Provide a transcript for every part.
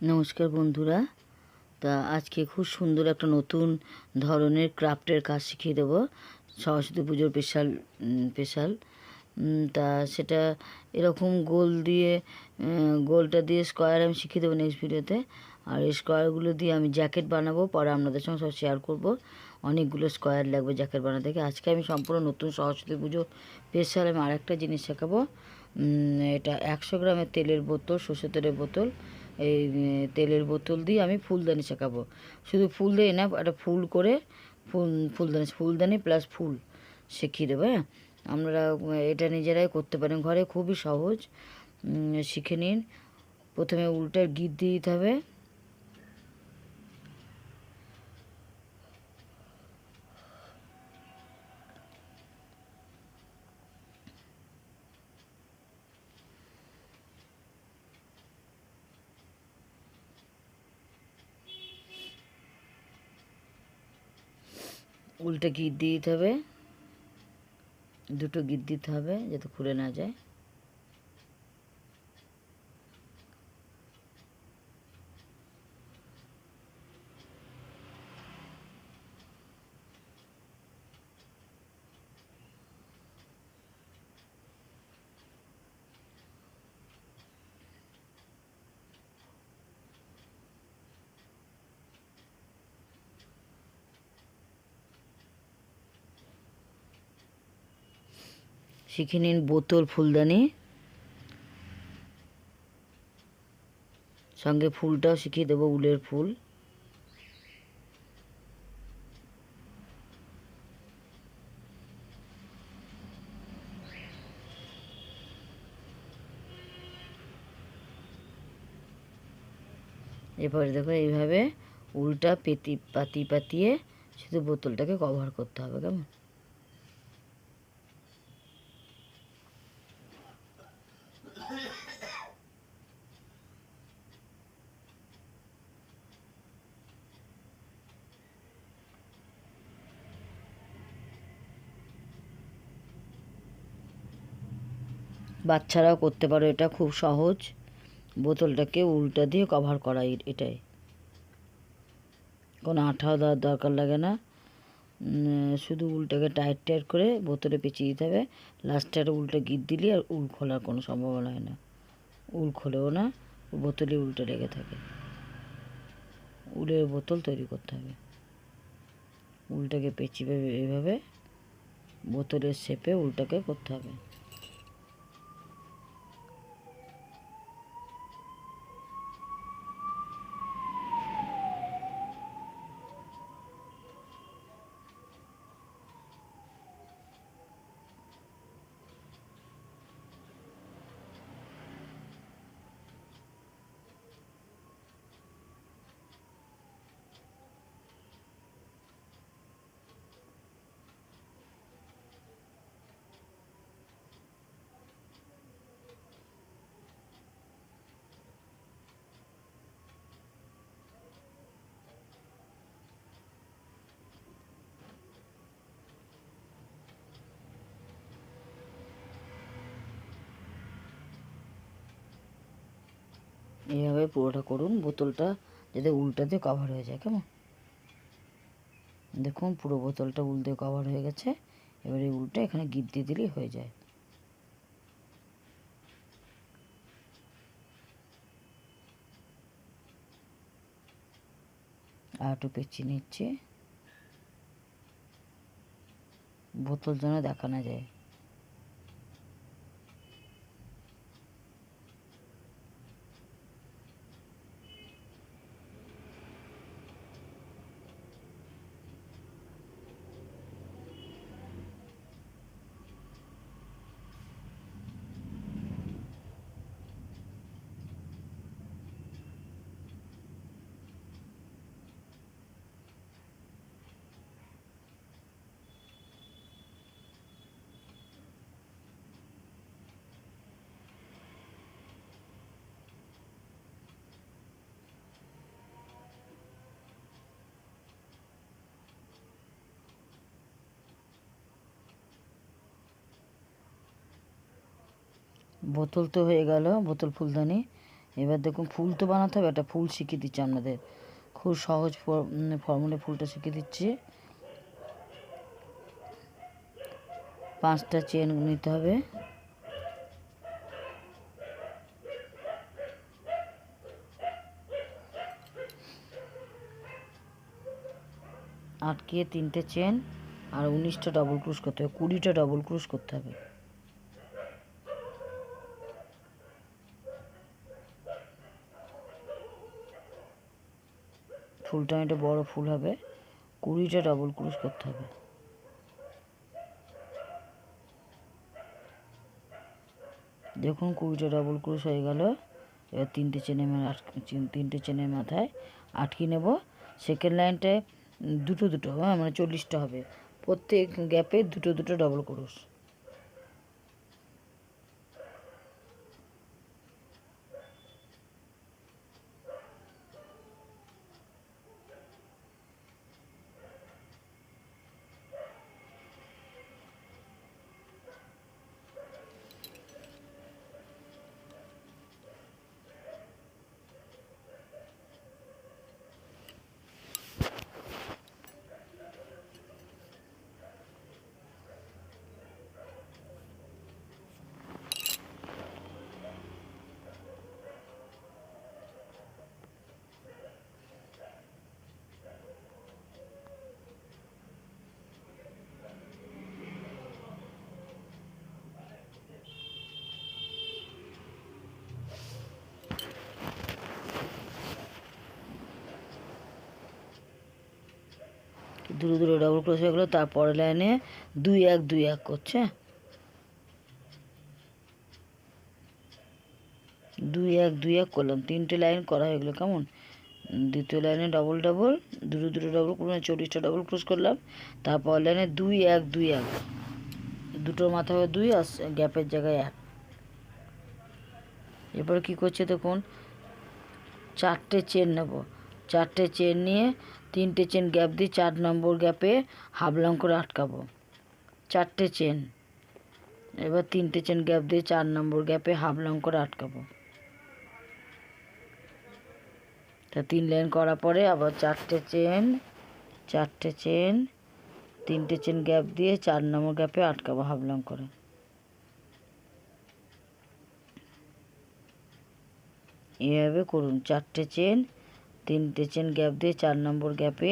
নমস্কার বন্ধুরা। তা আজকে খুব সুন্দর একটা নতুন ধরনের ক্রাফটের কাজ শিখিয়ে দেবো। সরস্বতী পুজোর স্পেশাল স্পেশাল তা সেটা এরকম গোল দিয়ে গোলটা দিয়ে স্কোয়ার আমি শিখিয়ে দেবো নেক্সট ভিডিওতে আর এই স্কোয়ারগুলো দিয়ে আমি জ্যাকেট বানাবো, পরে আপনাদের সঙ্গে সব শেয়ার করব। অনেকগুলো স্কোয়ার লাগবে জ্যাকেট বানাতে। আজকে আমি সম্পূর্ণ নতুন সরস্বতী পুজো স্পেশাল আমি আরেকটা জিনিস শেখাবো। এটা একশো গ্রামের তেলের বোতল সর্ষে তেলের বোতল। এই তেলের বোতল দিয়ে আমি ফুলদানি শেখাবো শুধু ফুল দিয়ে না, একটা ফুল করে ফুল, ফুলদানি ফুলদানি প্লাস ফুল শিখিয়ে দেবো হ্যাঁ? আমরা, এটা নিজেরাই করতে পারেন। ঘরে খুবই সহজ শিখে নিন। প্রথমে উল্টার গিট দিয়ে দিতে হবে। উল্টে দিয়ে দিতে হবে। দুটো গিট দিতে হবে যাতে খুলে না যায়। শিখে নিন বোতল ফুলদানি। সঙ্গে ফুলটাও শিখিয়ে দেবো উলের ফুল। এরপরে দেখো এইভাবে উলটা পেতি পাতি পাতিয়ে শুধু বোতলটাকে কভার করতে হবে, কেমন? বাচ্চারাও করতে পারো, এটা খুব সহজ। বোতলটাকে উল্টা দিয়ে কভার করা এটাই। কোনো আঠাও দেওয়ার দরকার লাগে না। শুধু উলটাকে টাইট টাইট করে বোতলে পেঁচিয়ে দিতে হবে। লাস্টে একটা উল্টো গিট দিলে আর উল খোলার কোনো সম্ভাবনা হয় না। উল খোলেও না, বোতলে উল্টে লেগে থাকে। উলের বোতল তৈরি করতে হবে। উলটাকে পেঁচিয়ে এইভাবে বোতলের শেপে উলটাকে করতে হবে। এইভাবে পুরোটা করুন, বোতলটা যাতে উল্টা দিয়ে কভার হয়ে যায়, কেমন? দেখুন, পুরো বোতলটা উল দিয়ে কভার হয়ে গেছে। এবারে উলটা এখানে গিট দিয়ে দিলেই হয়ে যায়। আর একটু পেঁচিয়ে নিচ্ছে। বোতল যেন দেখা না যায়। বোতল তো হয়ে গেল, বোতল ফুলদানি। এবার দেখুন, ফুল তো বানাতে হবে, একটা ফুল শিখিয়ে দিচ্ছি আপনাদের। খুব সহজ ফর্মুলে ফুলটা শিখিয়ে দিচ্ছি। পাঁচটা চেন নিতে হবে। আটকে তিনটে চেন আর উনিশটা ডবল ক্রুশ করতে হবে, কুড়িটা ডবল ক্রুশ করতে হবে। ফুলটা এটা বড় ফুল হবে, কুড়িটা ডবল ক্রুশ করতে হবে। দেখুন কুড়িটা ডবল ক্রুশ হয়ে গেল, এবার তিনটে চেনে তিনটে চেনের মাথায় আটকে নেব। সেকেন্ড লাইনটায় দুটো দুটো হ্যাঁ মানে চল্লিশটা হবে। প্রত্যেক গ্যাপে দুটো দুটো ডবল ক্রুশ দূরে দূরে ডবল ক্রোশ হয়ে গেলো তারপরে লাইনে দুই এক দুই এক করছে। দুই এক দুই এক করলাম। তিনটে লাইন করা হয়ে গেলো কেমন? দ্বিতীয় লাইনে ডবল ডবল দুটো দুটো ডবল করে চল্লিশটা ডবল ক্রোশ করলাম। তারপর লাইনে দুই এক দুই এক। দুটোর মাথা হবে দুই আর গ্যাপের জায়গায় এক। এরপর কী করছে দেখুন, চারটে চেন নেব। চারটে চেন নিয়ে তিনটে চেন গ্যাপ দিয়ে চার নম্বর গ্যাপে হাফলং করে আটকাবো। চারটে চেন এবার তিনটে চেন গ্যাপ দিয়ে চার নম্বর গ্যাপে হাফ লং করে আটকাবো। তা তিন লাইন করার পরে আবার চারটে চেন চারটে চেন তিনটে চেন গ্যাপ দিয়ে চার নম্বর গ্যাপে আটকাবো হাফ লং করে। এভাবে করুন। চারটে চেন তিনটে চেন গ্যাপ দিয়ে চার নম্বর গ্যাপে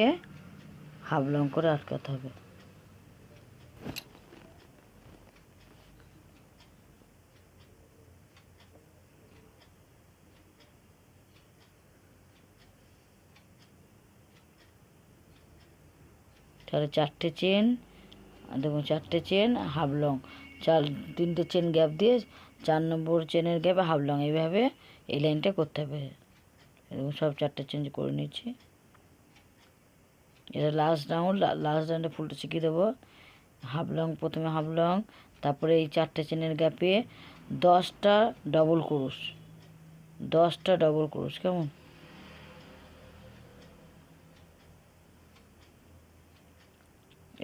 হাফ লং করে আটকাতে হবে। তাহলে চারটে চেন, দেখুন চারটে চেন, হাফ লং। চার, তিনটে চেন গ্যাপ দিয়ে চার নম্বর চেনের গ্যাপে হাফ লং। এইভাবে এই লাইনটা করতে হবে। এরকম সব চারটে চেঞ্জ করে নিচ্ছি। এটা লাস্ট রাউন্ড লাস্ট রাউন্ডে ফুলটা শিখিয়ে দেবো। হাফ লং প্রথমে হাফ লং তারপরে এই চারটে চেনের গ্যাপে দশটা ডবল ক্রুশ দশটা ডবল ক্রুশ কেমন?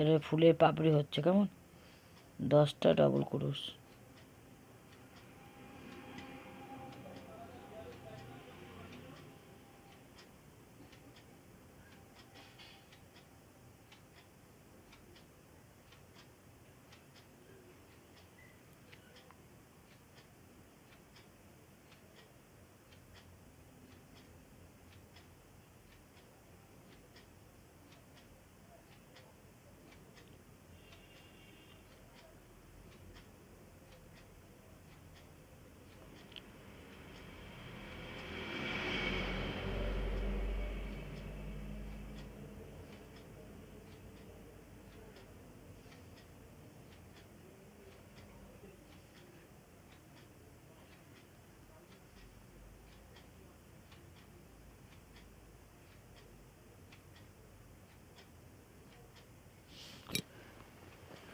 এটা ফুলের পাপড়ি হচ্ছে, কেমন? দশটা ডবল ক্রুশ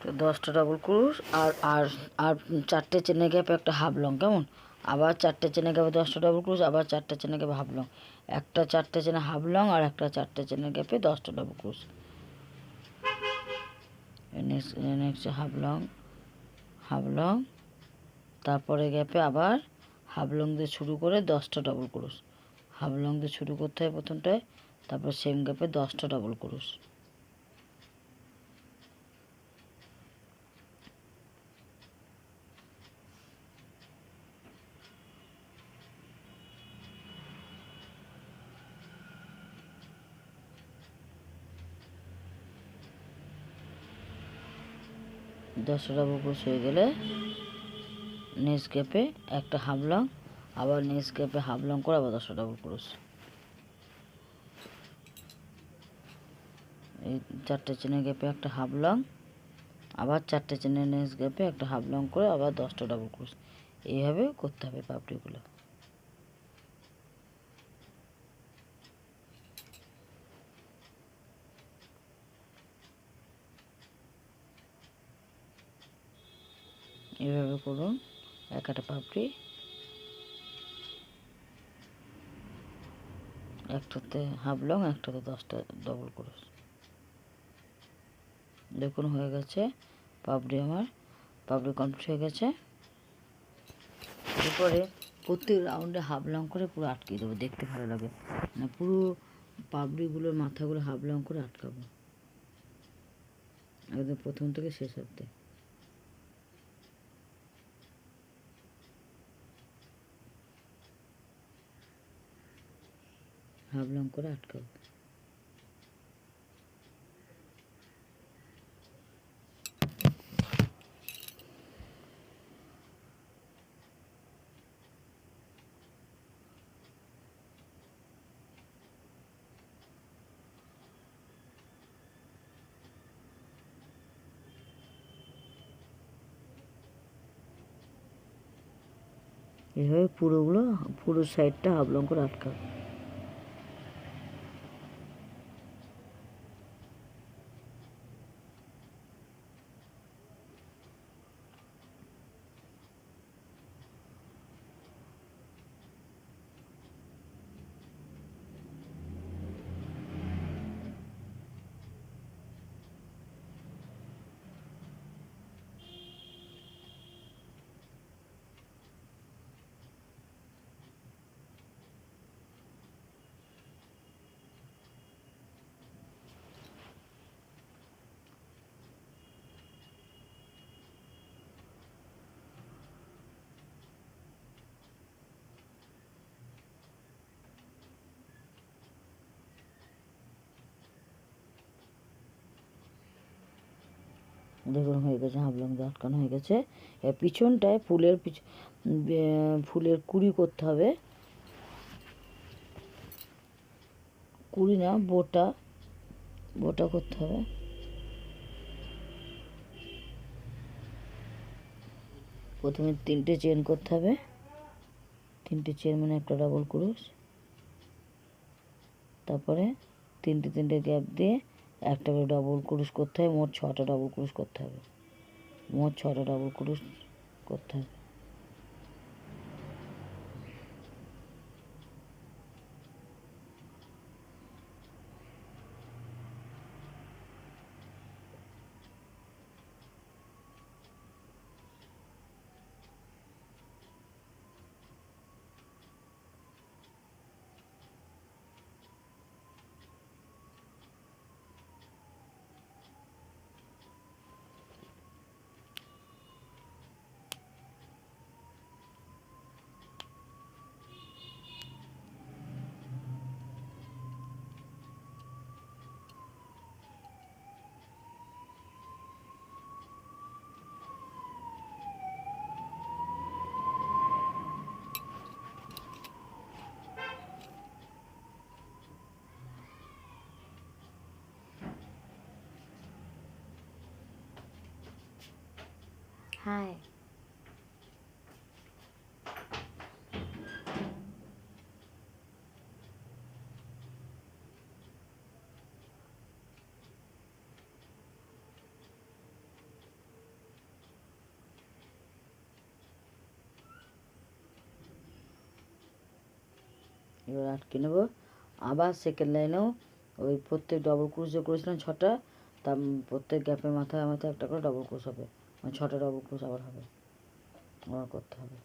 তো দশটা ডবল ক্রুশ আর আর আর চারটে চেনে গ্যাপে একটা হাফ লং কেমন? আবার চারটে চেনে গ্যাপে দশটা ডবল ক্রুশ আবার চারটে চেনে গ্যাপে হাফ লং একটা চারটে চেনে হাফ লং আর একটা চারটে চেনে গ্যাপে দশটা ডবল ক্রুশ হাফ লং হাফ লং তারপরে গ্যাপে আবার হাফ লং দিয়ে শুরু করে দশটা ডবল ক্রোশ হাফ লং দিয়ে শুরু করতে হয় প্রথমটায়, তারপর সেম গ্যাপে দশটা ডবল ক্রোশ দশটা ডবল ক্রোশ হয়ে গেলে গ্যাপে একটা হাফ লং আবার গ্যাপে হাফ লং করে আবার দশটা ডবল ক্রোশ। এই চারটে চেনের গ্যাপে একটা হাফ লং আবার চারটে চেনে নেক্সট গ্যাপে একটা হাফ লং করে আবার দশটা ডবল ক্রোশ। এইভাবে করতে হবে পাপড়িগুলো। এভাবে করুন, এক একটা পাপড়ি একটাতে হাফ লং একটাতে দশটা ডবল ক্রোশ দেখুন, হয়ে গেছে পাপড়ি আমার, পাপড়ি কমপ্লিট হয়ে গেছে। এরপরে প্রত্যেক রাউন্ডে হাফ লং করে পুরো আটকে দেবো, দেখতে ভালো লাগে। মানে পুরো পাপড়িগুলোর মাথাগুলো হাফ লং করে আটকাবো। একদম প্রথম থেকে শেষ অব্দি হাফ লং করে আটকাবো এভাবে পুরোগুলো পুরো সাইডটা হাফ লং করে আটকাবো দেখুন হয়ে গেছে দিয়ে আটকানো হয়ে গেছে। পিছনটায় ফুলের পিছ ফুলের কুড়ি করতে হবে। কুড়ি না, বোটা। বোটা করতে হবে। প্রথমে তিনটে চেন করতে হবে। তিনটে চেন মানে একটা ডাবল ক্রুশ। তারপরে তিনটে তিনটে গ্যাপ দিয়ে একটা করে ডবল ক্রুশ করতে হয়, মোট ছটা ডবল ক্রুশ করতে হবে। মোট ছটা ডবল ক্রুশ করতে হবে Hi. এবার আটকে নেব আবার সেকেন্ড লাইনেও ওই প্রত্যেক ডবল ক্রুশ যে করেছিলাম ছটা, তার প্রত্যেক গ্যাপের মাথায় মাথায় একটা করে ডবল ক্রুশ হবে ছটা ডবল ক্রোশ আবার হবে। আবার করতে হবে।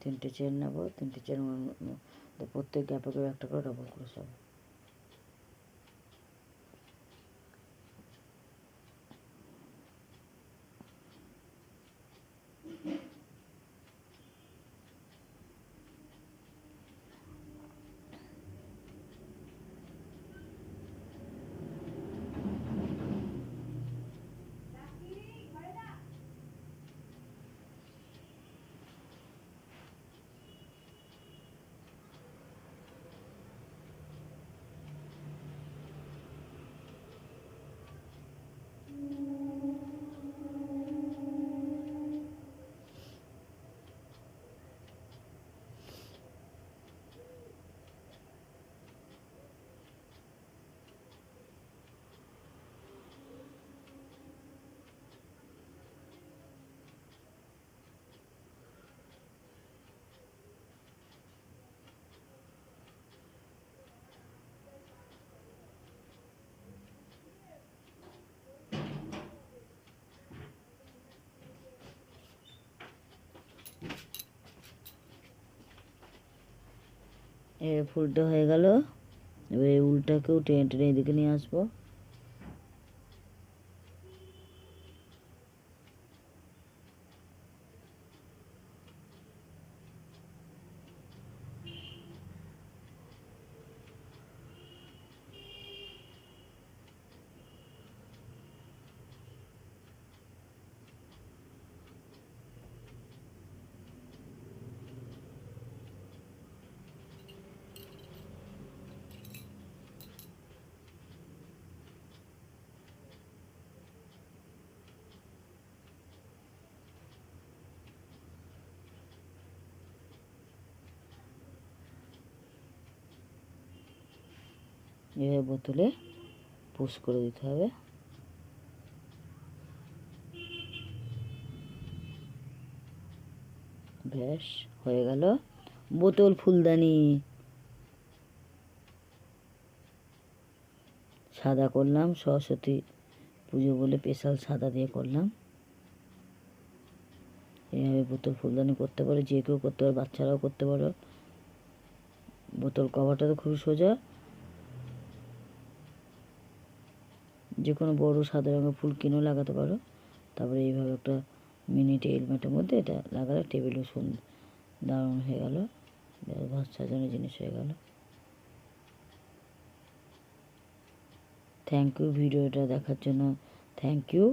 তিনটে চেন নেব, তিনটে চেন প্রত্যেক গ্যাপে গ্যাপ একটা করে ডবল ক্রোশ হবে। ফুলটা হয়ে গেল। এবার এই উলটাকেও টেনে টেনে এদিকে নিয়ে আসব। এভাবে বোতলে পুশ করে দিতে হবে। ব্যাস, হয়ে গেল বোতল ফুলদানি। সাদা করলাম, সরস্বতী পুজো বলে স্পেশাল সাদা দিয়ে করলাম। এইভাবে বোতল ফুলদানি করতে পারো, যে কেউ করতে পারো, বাচ্চারাও করতে পারো। বোতল কভারটা তো খুবই সোজা। যে কোনো বড়ো সাদা রঙের ফুল কিনেও লাগাতে পারো। তারপরে এইভাবে একটা মিনি হেলমেটের মধ্যে এটা লাগালে টেবিলও সুন্দর দারুণ হয়ে গেল। ঘর সাজানোর জিনিস হয়ে গেল। থ্যাংক ইউ ভিডিওটা দেখার জন্য। Thank you